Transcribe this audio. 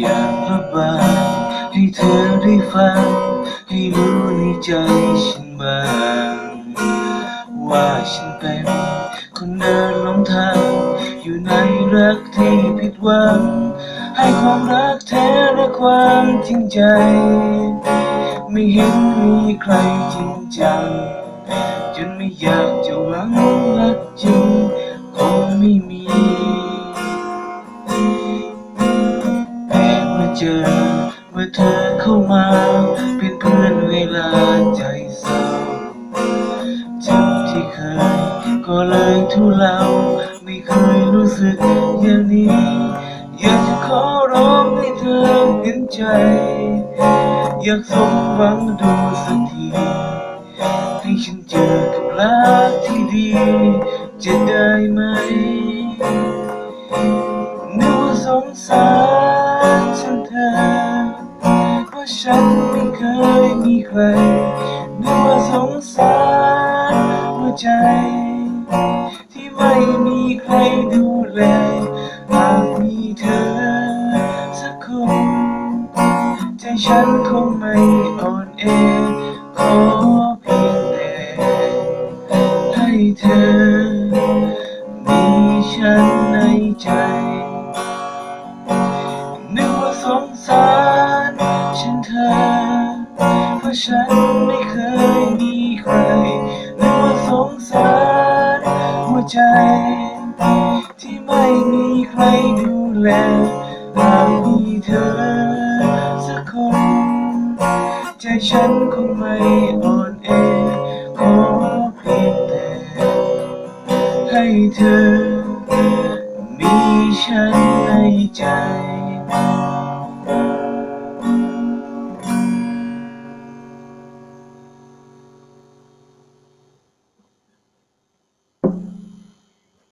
อยากระบายให้เธอได้ฟัง ให้รู้ในใจฉันบ้างว่าฉันเป็น คนเดินหลงทาง อยู่ในรักที่ผิดหวัง ให้ความรักแท้และความจริงใจ ไม่เห็นมีใครจริงจังจนไม่อยากจะหวังรักจริงคงไม่มี เมื่อเมื่อเธอเข้ามาเป็นเพื่อนเวลาใจเศร้าเจ็บที่เคยก็เลยทุเลาไม่เคยรู้สึกอย่างนี้ อยากจะขอร้องให้เธอเห็นใจ อยากสมหวังดูสักทีให้ฉันเจอกับรักที่ดี จะได้ไหมนึกว่าสงสาร ฉันไม่เคยมีใครนึกว่าสงสารหัวใจ ที่ไม่มีใครดูแลหากมีเธอสักคน ใจฉันคงไม่อ่อนแอขอเพียงแต่ให้เธอมีฉันในใจ นึกว่าสงสาร เธอ เพราะฉันไม่เคยมีใครนึกว่าสงสารหัวใจ ที่ไม่มีใครดูแลหากมีเธอสักคน ใจฉันคงไม่อ่อนแอขอเพียงแต่ให้เธอ มีฉันในใจ